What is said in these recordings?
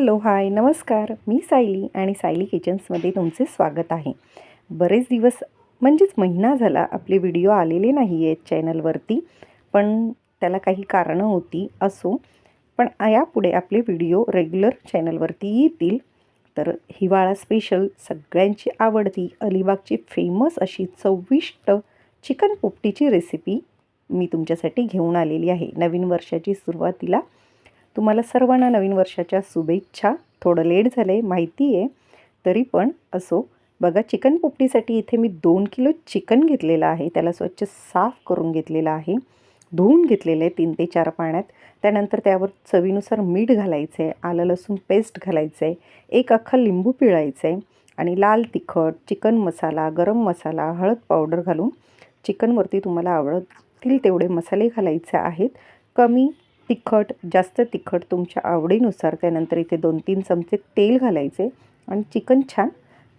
Hello hi नमस्कार. मी सायली आणि सायली किचन्समध्ये तुमचे स्वागत आहे. बरेच दिवस म्हणजेच महिना झाला आपले व्हिडिओ आलेले नाही आहेत चॅनलवरती पण त्याला काही कारणं होती असो. पण यापुढे आपले व्हिडिओ रेग्युलर चॅनलवरती येतील. तर हिवाळा स्पेशल सगळ्यांची आवडती अलिबागची फेमस अशी चविष्ट चिकन पोपटीची रेसिपी मी तुमच्यासाठी घेऊन आलेली आहे. नवीन वर्षाची सुरुवातीला तुम्हाला सर्वांना नवीन वर्षाच्या शुभेच्छा. थोडं लेट झालं आहे माहिती आहे तरी पण असो बघा चिकन पोपटीसाठी इथे मी दोन किलो चिकन घेतलेलं आहे. त्याला स्वच्छ साफ करून घेतलेलं आहे. धुवून घेतलेलं आहे तीन ते चार पाण्यात. त्यानंतर त्यावर चवीनुसार मीठ घालायचं आहे आलं लसूण पेस्ट घालायचं आहे एक अख्खा लिंबू पिळायचं आहे आणि लाल तिखट चिकन मसाला गरम मसाला हळद पावडर घालून चिकनवरती तुम्हाला आवडतील तेवढे मसाले घालायचे आहेत. कमी तिखट जास्त तिखट तुमच्या आवडीनुसार त्यानंतर इथे दोन तीन चमचे तेल घालायचे आणि चिकन छान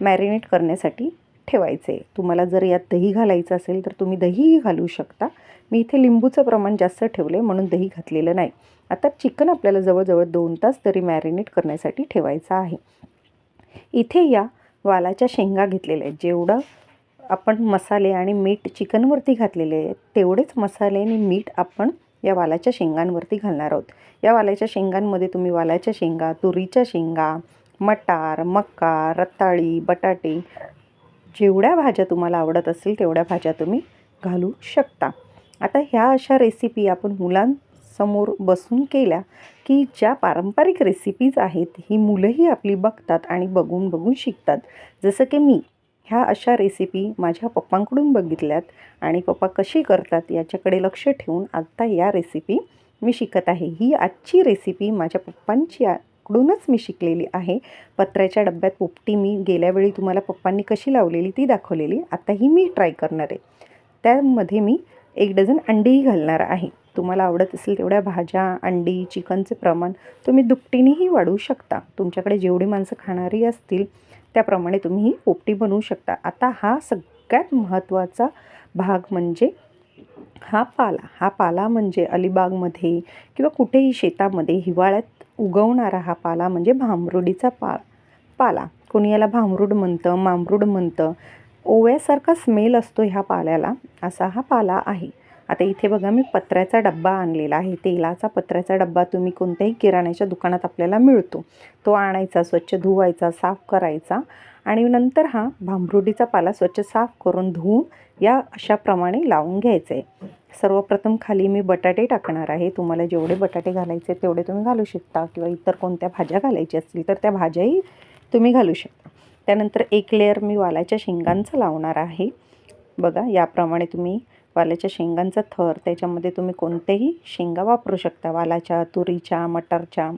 मॅरिनेट करण्यासाठी ठेवायचे. तुम्हाला जर यात दही घालायचं असेल तर तुम्ही दहीही घालू शकता. मी इथे लिंबूचं प्रमाण जास्त ठेवलं आहे म्हणून दही घातलेलं नाही. आता चिकन आपल्याला जवळजवळ दोन तास तरी मॅरिनेट करण्यासाठी ठेवायचं आहे. इथे या वालाच्या शेंगा घेतलेल्या आहेत. जेवढं आपण मसाले आणि मीठ चिकनवरती घातलेले आहेत तेवढेच मसाले आणि मीठ आपण या वालाच्या शेंगांवरती घालणार आहोत. या वालाच्या शेंगांमध्ये तुम्ही वालाच्या शेंगा तुरीच्या शेंगा मटार मका रताळी बटाटे जेवढ्या भाज्या तुम्हाला आवडत असतील तेवढ्या भाज्या तुम्ही घालू शकता. आता ह्या अशा रेसिपी आपण मुलांसमोर बसून केल्या की ज्या पारंपरिक रेसिपीज आहेत ही मुलंही आपली बघतात आणि बघून बघून शिकतात. जसं की मी ह्या अशा रेसिपी माझ्या पप्पांकडून बघितल्यात आणि पप्पा कशी करतात याच्याकडे लक्ष ठेवून आत्ता या रेसिपी मी शिकत आहे. ही आजची रेसिपी माझ्या पप्पांची कडूनच मी शिकलेली आहे. पत्र्याच्या डब्यात पोपटी मी गेल्या वेळी तुम्हाला पप्पांनी कशी लावलेली ती दाखवलेली. आता ही मी ट्राय करणार आहे. त्यामध्ये मी एक डझन अंडीही घालणार आहे. तुम्हाला आवडत असेल तेवढ्या भाज्या अंडी चिकनचे प्रमाण तुम्ही दुपटीनेही वाढवू शकता. तुमच्याकडे जेवढी माणसं खाणारी असतील त्याप्रमाणे तुम्ही ही पोपटी बनवू शकता. आता हा सगळ्यात महत्त्वाचा भाग म्हणजे हा पाला. हा पाला म्हणजे अलिबागमध्ये किंवा कुठेही शेतामध्ये हिवाळ्यात उगवणारा हा पाला म्हणजे भांबरुडीचा पा पाला. कोणी याला भांबरूड म्हणतं मामरूड म्हणतं. ओव्यासारखा स्मेल असतो ह्या पाल्याला. असा हा पाला आहे. आता इथे बघा मी पत्र्याचा डब्बा आणलेला आहे. तेलाचा पत्र्याचा डब्बा तुम्ही कोणत्याही किराण्याच्या दुकानात आपल्याला मिळतो. तो आणायचा स्वच्छ धुवायचा साफ करायचा आणि नंतर हा भांबरुडीचा पाला स्वच्छ साफ करून धुवून या अशाप्रमाणे लावून घ्यायचं आहे सर्वप्रथम खाली मी बटाटे टाकणार आहे. तुम्हाला जेवढे बटाटे घालायचे तेवढे तुम्ही घालू शकता किंवा इतर कोणत्या भाज्या घालायच्या असतील तर त्या भाज्याही तुम्ही घालू शकता. त्यानंतर एक लेअर मी वालाच्या शेंगांचं लावणार आहे. बघा याप्रमाणे तुम्ही वालाच्या शेंगांचा थर त्याच्यामध्ये तुम्ही कोणतेही शेंगा वापरू शकता. वालाच्या तुरीच्या मटारच्या.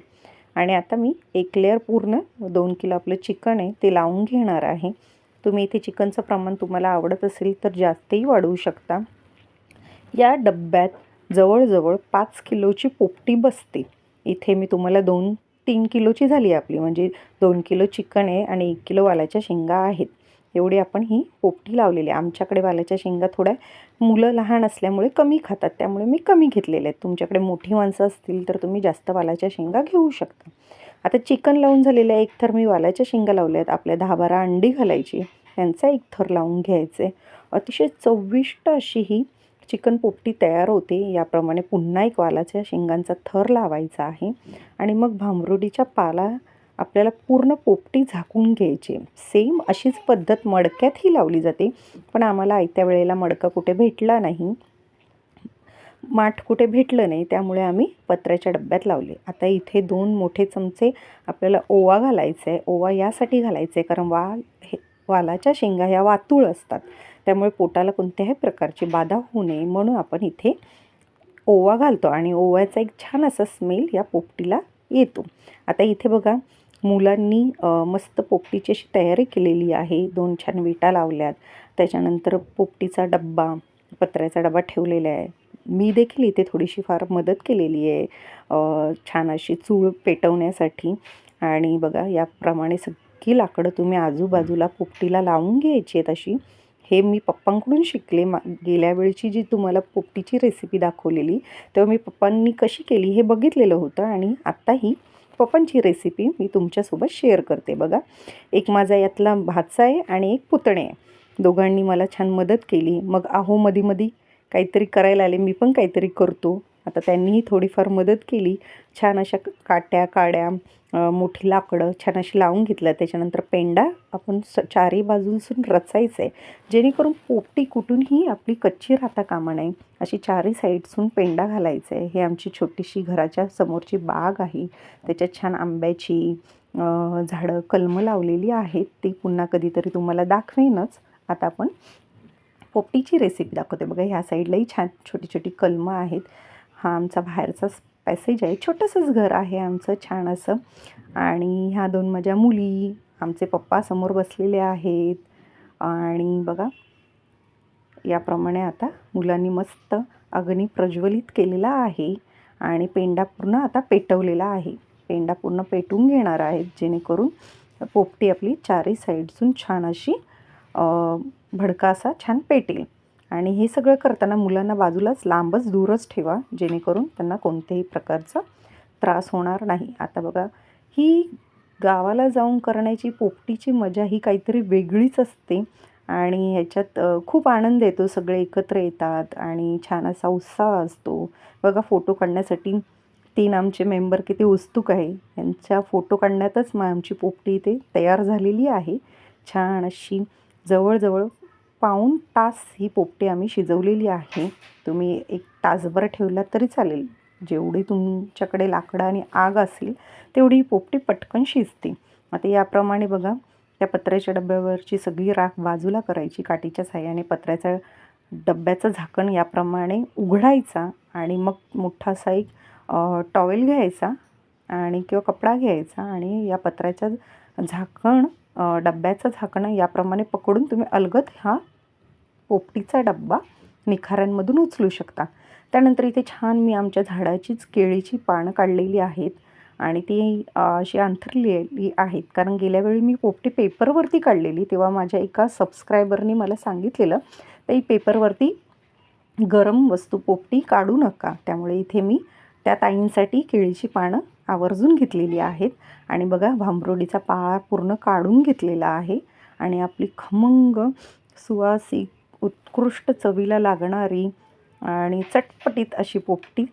आणि आता मी एक लेअर पूर्ण दोन किलो आपलं चिकन आहे ते लावून घेणार आहे. तुम्ही इथे चिकनचं प्रमाण तुम्हाला आवडत असेल तर जास्तही वाढवू शकता. या डब्यात जवळजवळ पाच किलोची पोपटी बसते. इथे मी तुम्हाला दोन तीन किलोची झाली आपली. म्हणजे दोन किलो चिकन आहे आणि एक किलो वालाच्या शेंगा आहेत. एवढी आपण ही पोपटी लावलेली आहे. आमच्याकडे वालाच्या शेंगा थोड्या मुलं लहान असल्यामुळे कमी खातात. त्यामुळे मी कमी घेतलेले आहेत. तुमच्याकडे मोठी माणसं असतील तर तुम्ही जास्त वालाच्या शेंगा घेऊ शकता. आता चिकन लावून झालेलं आहे एक थर मी वालाच्या शेंगा लावल्या आहेत. आपल्या दहा बारा अंडी घालायची त्यांचा एक थर लावून घ्यायचे. अतिशय चविष्ट अशी ही चिकन पोपटी तयार होते. याप्रमाणे पुन्हा एक वालाच्या शेंगांचा थर लावायचा आहे. आणि मग भांबरुडीच्या पाला आपल्याला पूर्ण पोपटी झाकून घ्यायची. सेम अशीच पद्धत मडक्यातही लावली जाते. पण आम्हाला आयत्या वेळेला मडका कुठे भेटला नाही. माठ कुठे भेटलं नाही त्यामुळे आम्ही पत्र्याच्या डब्यात लावले. आता इथे दोन मोठे चमचे आपल्याला ओवा घालायचा आहे ओवा यासाठी घालायचं आहे कारण वाल हे वालाच्या शेंगा ह्या वातूळ असतात. त्यामुळे पोटाला कोणत्याही प्रकारची बाधा होऊ नये म्हणून आपण इथे ओवा घालतो. आणि ओव्याचा एक छान असा स्मेल या पोपटीला येतो. आता इथे बघा मुलांनी मस्त पोपटीची अशी तयारी केलेली आहे. दोन छान विटा लावल्यात. त्याच्यानंतर पोपटीचा डब्बा पत्र्याचा डबा ठेवलेला आहे. मी देखील इथे थोडीशी फार मदत केलेली आहे छान अशी चूळ पेटवण्यासाठी. आणि बघा याप्रमाणे सगळी लाकडं तुम्ही आजूबाजूला पोपटीला लावून घ्यायची आहेत अशी. हे मी पप्पांकडून शिकले. मा गेल्या वेळची जी तुम्हाला पोपटीची रेसिपी दाखवलेली तेव्हा मी पप्पांनी कशी केली हे बघितलेलं होतं. आणि आत्ताही पप्पांची रेसिपी मी तुमच्यासोबत शेअर करते बघा. एक माझा यातला भाचा आहे आणि एक पुतणे आहे. दोघांनी मला छान मदत केली. मग आहो मधी मधी काहीतरी करायला आले. मी पण काहीतरी करतो. आता त्यांनीही थोडीफार मदत केली. छान अशा काट्या काड्या मोठी लाकडं छान अशी लावून घेतलं त्याच्यानंतर पेंडा आपण स चारही बाजूंसून रचायचं आहे जेणेकरून पोपटी कुठूनही आपली कच्ची राहता कामा नये. अशी चारही साईडसून पेंडा घालायचा आहे हे आमची छोटीशी घराच्या समोरची बाग आहे. त्याच्यात छान आंब्याची झाडं कलमं लावलेली आहेत. ती पुन्हा कधीतरी तुम्हाला दाखवेनच. आता आपण पोपटीची रेसिपी दाखवते. बघा ह्या साईडलाही छान छोटी छोटी कलमं आहेत. हा आमचा बाहेरचा पॅसेज आहे. छोटंसंच घर आहे आमचं छान असं. आणि ह्या दोन माझ्या मुली आमचे पप्पा समोर बसलेले आहेत. आणि बघा याप्रमाणे आता मुलांनी मस्त अग्नी प्रज्वलित केलेला आहे. आणि पेंडा पूर्ण आता पेटवलेला आहे. पेंडा पूर्ण पेटून घेणार आहेत जेणेकरून पोपटी आपली चारही साईडसून छान अशी भडकासा भडका असा छान पेटेल. आणि हे सगळं करताना मुलांना बाजूलाच लांबच दूरच ठेवा जेणेकरून त्यांना कोणत्याही प्रकारचा त्रास होणार नाही. आता बघा ही गावाला जाऊन करण्याची पोपटीची मजा ही काहीतरी वेगळीच असते आणि ह्याच्यात खूप आनंद येतो. सगळे एकत्र येतात आणि छान असा उत्साह असतो. बघा फोटो काढण्यासाठी तीन आमचे मेंबर किती उत्सुक आहे. यांच्या फोटो काढण्यातच मग आमची पोपटी इथे तयार झालेली आहे. छान अशी जवळजवळ पाऊण तास ही पोपटी आम्ही शिजवलेली आहे. तुम्ही एक तासभर ठेवलात तरी चालेल. जेवढी तुमच्याकडे लाकडं आणि आग असेल तेवढी ही पोपटी पटकन शिजते. आता याप्रमाणे बघा त्या पत्र्याच्या डब्यावरची सगळी राख बाजूला करायची काठीच्या साह्याने पत्र्याचा डब्याचं झाकण याप्रमाणे उघडायचा आणि मग मोठा असा एक टॉवेल घ्यायचा आणि किंवा कपडा घ्यायचा आणि या पत्र्याच्या झाकण डब्याचं झाकणं याप्रमाणे पकडून तुम्ही अलगद हा पोपटीचा डब्बा निखाऱ्यांमधून उचलू शकता. त्यानंतर इथे छान मी आमच्या झाडाचीच केळीची पानं काढलेली आहेत आणि ती अशी अंथरलेली आहेत. कारण गेल्या वेळी मी पोपटी पेपरवरती काढलेली तेव्हा माझ्या एका सबस्क्रायबरने मला सांगितलेलं तर ही पेपरवरती गरम वस्तू पोपटी काढू नका. त्यामुळे इथे मी त्या ताईंसाठी केळीची पानं आवर्जून घेतलेली आहेत आणि बघा भांबरोडीचा पाळा पूर्ण काढून घेतलेला आहे आणि आपली खमंग सुवासिक उत्कृष्ट चवीला लागणारी आणि चटपटीत अशी पोपटी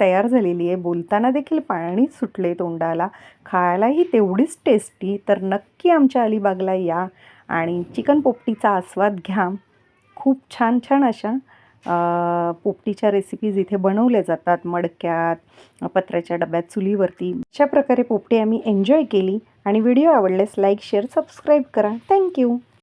तयार झालेली आहे. बोलताना देखील पाणी सुटले तोंडाला. खायलाही तेवढीच टेस्टी तर नक्की आमच्या अलिबागला या आणि चिकन पोपटीचा आस्वाद घ्या. खूप छान छान अशा पोपटीच्या रेसिपीज इथे बनवल्या जातात. मडक्यात पत्र्याच्या डब्यात चुलीवरती. अशा प्रकारे पोपटी आम्ही एन्जॉय केली आणि व्हिडिओ आवडल्यास लाईक शेअर सबस्क्राईब करा. Thank you